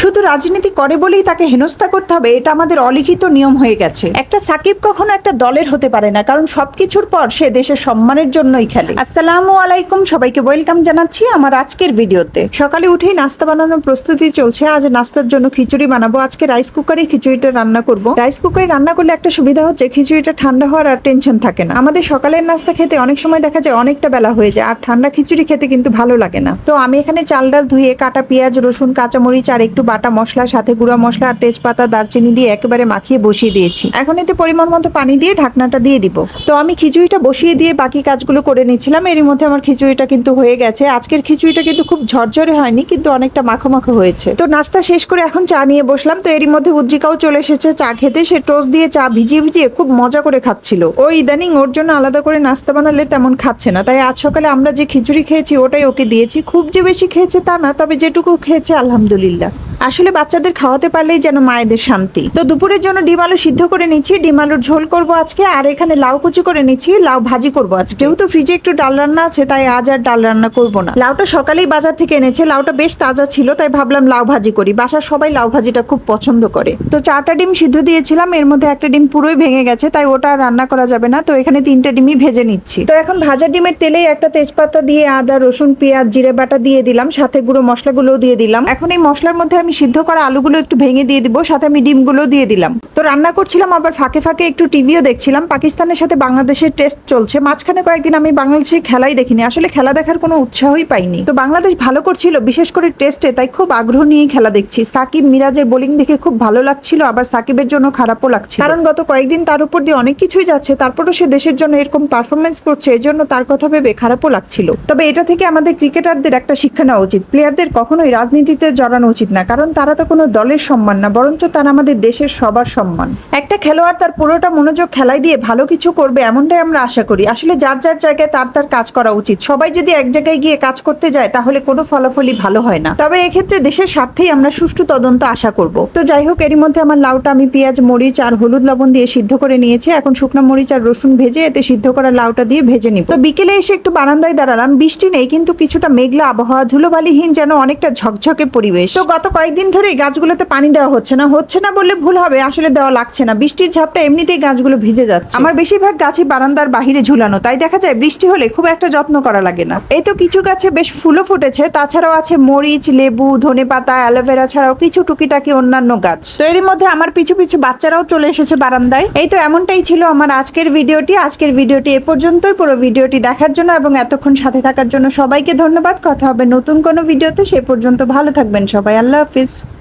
শুধু রাজনীতি করে বলেই তাকে হেনস্থা করতে হবে, এটা আমাদের অলিখিত নিয়ম হয়ে গেছে। একটা সাকিব কখনো একটা দলের হতে পারে না, কারণ সবকিছুর পর সে দেশের সম্মানের জন্যই খেলে। আসসালামু আলাইকুম, সবাইকে ওয়েলকাম জানাচ্ছি আমার আজকের ভিডিওতে। সকালে উঠেই নাস্তা বানানোর প্রস্তুতি চলছে, আজ নাস্তার জন্য খিচুড়ি বানাবো। আজকে রাইস কুকারে খিচুড়িটা রান্না করব। রাইস কুকারে রান্না করলে একটা সুবিধা হচ্ছে, খিচুড়িটা ঠান্ডা হওয়ার আর টেনশন থাকে না। আমাদের সকালের নাস্তা খেতে অনেক সময় দেখা যায় অনেকটা বেলা হয়ে যায়, আর ঠান্ডা খিচুড়ি খেতে কিন্তু ভালো লাগে না। তো আমি এখানে চাল ডাল ধুয়ে, কাটা পেঁয়াজ, রসুন, কাঁচামরিচ আর একটু বাটা মশলা, সাথে গুঁড়া মশলা আর তেজপাতা, দারচিনি দিয়ে একেবারে মাখিয়ে বসিয়ে দিয়েছি। এখন এতে পরিমাণ মতো পানি দিয়ে ঢাকনাটা দিয়ে দিব। তো আমি খিচুড়িটা বসিয়ে দিয়ে বাকি কাজগুলো করে নিচ্ছিলাম এরই মধ্যে আমার খিচুড়িটা কিন্তু হয়ে গেছে। আজকের খিচুড়িটা কিন্তু খুব ঝরঝরে হয়নি, কিন্তু অনেকটা মাখো মাখো হয়েছে। তো নাস্তা শেষ করে এখন চা নিয়ে বসলাম। তো এরই মধ্যে উদ্রিকাও চলে এসেছে চা খেতে। সে টোস্ট দিয়ে চা ভিজিয়ে ভিজিয়ে খুব মজা করে খাচ্ছিল। ও ইদানিং ওর জন্য আলাদা করে নাস্তা বানালে তেমন খাচ্ছে না। তাই আজ সকালে আমরা যে খিচুড়ি খেয়েছি, ওটাই ওকে দিয়েছি। খুব যে বেশি খেয়েছে তা না, তবে যেটুকু খেয়েছে আলহামদুলিল্লাহ। আসলে বাচ্চাদের খাওয়াতে পারলেই যেন মায়েদের শান্তি। তো দুপুরের জন্য ডিম আলু সিদ্ধ করে নিচ্ছি, ডিম আলুর ঝোল করব আজকে, আর এখানে লাউ কুচি করে নিচ্ছি, লাউ ভাজি করব আজকে। যেহেতু ফ্রিজে একটু ডাল রান্না আছে, তাই আজ আর ডাল রান্না করব না। লাউটা সকালেই বাজার থেকে এনেছে, লাউটা বেশ তাজা ছিল, তাই ভাবলাম লাউ ভাজি করি। বাসার সবাই লাউ ভাজিটা খুব পছন্দ করে। তো চারটা ডিম সিদ্ধ দিয়েছিলাম, এর মধ্যে একটা ডিম পুরোই ভেঙে গেছে, তাই ওটা রান্না করা যাবে না। তো এখানে তিনটা ডিমই ভেজে নিচ্ছি। তো এখন ভাজা ডিমের তেলেই একটা তেজপাতা দিয়ে আদা, রসুন, পেঁয়াজ, জিরে বাটা দিয়ে দিলাম, সাথে গুঁড়ো মশলাগুলোও দিয়ে দিলাম। এখন এই মশলার মধ্যে আমি সিদ্ধ করা আলুগুলো একটু ভেঙে দিয়ে দিব, সাথে আমি ডিমগুলো দিয়ে দিলাম। তো রান্না করছিলাম, আবার ফাঁকে ফাঁকে একটু টিভিও দেখছিলাম। পাকিস্তানের সাথে বাংলাদেশের টেস্ট চলছে। মাঝখানে কয়েকদিন আমি বাংলাদেশের খেলাই দেখিনি। আসলে খেলা দেখার কোনো উৎসাহই পাইনি। তো বাংলাদেশ ভালো করছিল, বিশেষ করে টেস্টে, তাই খুব আগ্রহ নিয়ে খেলা দেখছি। সাকিব মিরাজের বোলিং দেখে খুব ভালো লাগছিল, আবার সাকিবের জন্য খারাপও লাগছে কারণ গত কয়েকদিন তার উপর দিয়ে অনেক কিছুই যাচ্ছে, তারপরও সে দেশের জন্য এরকম পারফরমেন্স করছে এই জন্য তার কথা ভেবে খারাপও লাগছিল। তবে এটা থেকে আমাদের ক্রিকেটারদের একটা শিক্ষা নেওয়া উচিত। প্লেয়ারদের কখনোই রাজনীতিতে জড়ানো উচিত না। কারণ তারা তো কোনো দলের সম্মান না, বরঞ্চ তারা আমাদের দেশের সবার সম্মান। একটা খেলোয়াড় তার পুরোটা মনোযোগ খেলায় দিয়ে ভালো কিছু করবে এমনটাই আমরা আশা করি। আসলে যার যার জায়গায় তার তার কাজ করা উচিত। সবাই যদি এক জায়গায় গিয়ে কাজ করতে যায়, তাহলে কোনো ফলাফলই ভালো হয় না। তবে এক্ষেত্রে দেশের স্বার্থেই আমরা সুষ্ঠু তদন্ত আশা করব। তো যাই হোক, এরই মধ্যে আমার লাউটা আমি পেঁয়াজ, মরিচ আর হলুদ লবণ দিয়ে সিদ্ধ করে নিয়েছি। এখন শুকনো মরিচ আর রসুন ভেজে এতে সিদ্ধ করা লাউটা দিয়ে ভেজে নিব। তো বিকেলে এসে একটু বারান্দায় দাঁড়ালাম। বৃষ্টি নেই, কিন্তু কিছুটা মেঘলা আবহাওয়া, ধুলোবালিহীন যেন অনেকটা ঝকঝকে পরিবেশ। তো গত কয়েকদিন ধরে এই গাছগুলোতে পানি দেওয়া হচ্ছে না। হচ্ছে না বললে ভুল হবে, আসলে দেওয়া লাগছে না। বৃষ্টির ঝাপটা এমনিতেই গাছগুলো ভিজে যাচ্ছে। আমার বেশিরভাগ গাছই বারান্দার বাহিরে ঝুলানো, তাই দেখা যায় বৃষ্টি হলে খুব একটা যত্ন করা লাগে না। এই তো কিছু গাছে বেশ ফুলও ফুটেছে, তাছাড়াও আছে মরিচ, লেবু, ধনে পাতা অ্যালোভেরা ছাড়াও কিছু টুকিটাকি অন্যান্য গাছ। তো এরই মধ্যে আমার পিছু পিছু বাচ্চারাও চলে এসেছে বারান্দায়। এই তো এমনটাই ছিল আমার আজকের ভিডিওটি। আজকের ভিডিওটি এ পর্যন্তই। পুরো ভিডিওটি দেখার জন্য এবং এতক্ষণ সাথে থাকার জন্য সবাইকে ধন্যবাদ। কথা হবে নতুন কোনো ভিডিওতে, সে পর্যন্ত ভালো থাকবেন সবাই। আল্লাহ Lopes.